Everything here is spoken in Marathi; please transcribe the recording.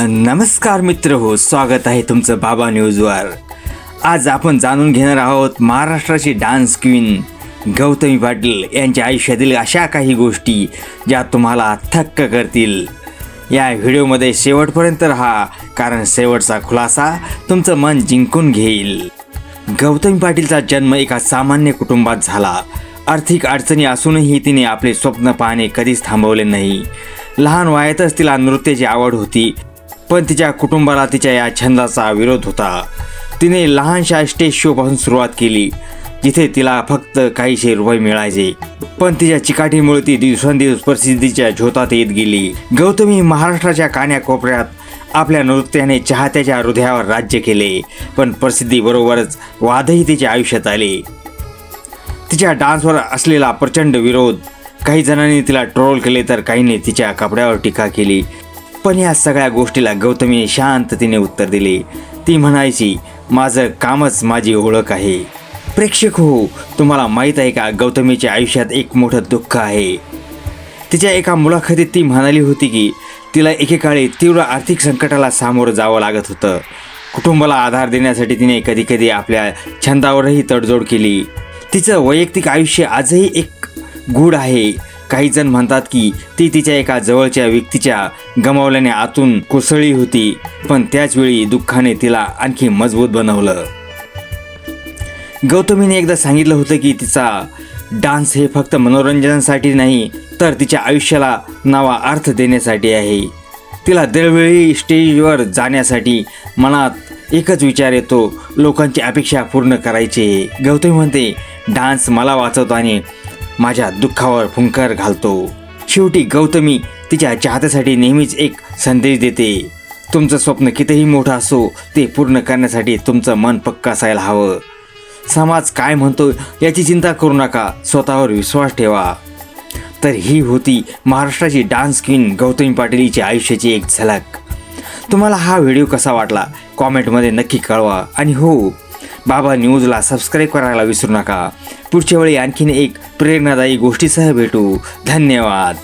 नमस्कार मित्र हो स्वागत आहे तुमचं बाबा न्यूजवर आज आपण जाणून घेणार आहोत महाराष्ट्राची डान्स क्वीन गौतमी पाटील यांच्या आयुष्यातील अशा काही गोष्टी ज्या तुम्हाला थक्क करतील. या व्हिडिओमध्ये शेवटपर्यंत राहा कारण शेवटचा खुलासा तुमचं मन जिंकून घेईल. गौतमी पाटीलचा जन्म एका सामान्य कुटुंबात झाला. आर्थिक अडचणी असूनही तिने आपले स्वप्न पाहणे कधीच थांबवले नाही. लहान वयातच तिला नृत्याची आवड होती. पण तिच्या कुटुंबाला तिच्या या छंदाचा विरोध होता. तिने लहानशा स्टेज शोपासून सुरुवात केली जिथे तिला फक्त काहीशे रुपये मिळायचे. पण तिच्या चिकाटीमुळे ती दिवसेंदिवस प्रसिद्धीच्या झोतात येत गेली. गौतमी महाराष्ट्राच्या कान्याकोपऱ्यात आपल्या नृत्याने चाहत्याच्या हृदयावर राज्य केले पण प्रसिद्धीबरोबरच वादही तिच्या आयुष्यात आले. तिच्या डान्सवर असलेला प्रचंड विरोध काही जणांनी तिला ट्रोल केले तर काहींनी तिच्या कपड्यावर टीका केली. पण या सगळ्या गोष्टीला गौतमीने शांततेने उत्तर दिले. ती म्हणायची माझं कामच माझी ओळख आहे. प्रेक्षक हो तुम्हाला माहीत आहे का गौतमीच्या आयुष्यात एक मोठं दुःख आहे. तिच्या एका मुलाखतीत ती म्हणाली होती की तिला एकेकाळी तीव्र आर्थिक संकटाला सामोरं जावं लागत होतं. कुटुंबाला आधार देण्यासाठी तिने कधीकधी आपल्या छंदावरही तडजोड केली. तिचं वैयक्तिक आयुष्य आजही एक गूढ आहे. काही जण म्हणतात की ती तिच्या एका जवळच्या व्यक्तीच्या गमावल्याने आतून कोसळली होती पण त्याचवेळी दुःखाने तिला आणखी मजबूत बनवलं. गौतमीने एकदा सांगितलं होतं की तिचा डान्स हे फक्त मनोरंजनासाठी नाही तर तिच्या आयुष्याला नवा अर्थ देण्यासाठी आहे. तिला दरवेळी स्टेजवर जाण्यासाठी मनात एकच विचार येतो लोकांची अपेक्षा पूर्ण करायची. गौतमी म्हणते डान्स मला वाचवतो आणि माझ्या दुःखावर फुंकर घालतो. शेवटी गौतमी तिच्या चाहत्यासाठी नेहमीच एक संदेश देते. तुमचं स्वप्न कितीही मोठं असो ते पूर्ण करण्यासाठी तुमचं मन पक्क असायला हवं. समाज काय म्हणतो याची चिंता करू नका स्वतःवर विश्वास ठेवा. तर ही होती महाराष्ट्राची डान्स क्वीन गौतमी पाटील हिच्या आयुष्याची एक झलक. तुम्हाला हा व्हिडिओ कसा वाटला? कॉमेंटमध्ये नक्की कळवा. आणि हो बाबा न्यूजला सबस्क्राईब करायला विसरू नका. पुढच्या वेळी आणखीन एक प्रेरणादायी गोष्टीसह भेटू. धन्यवाद.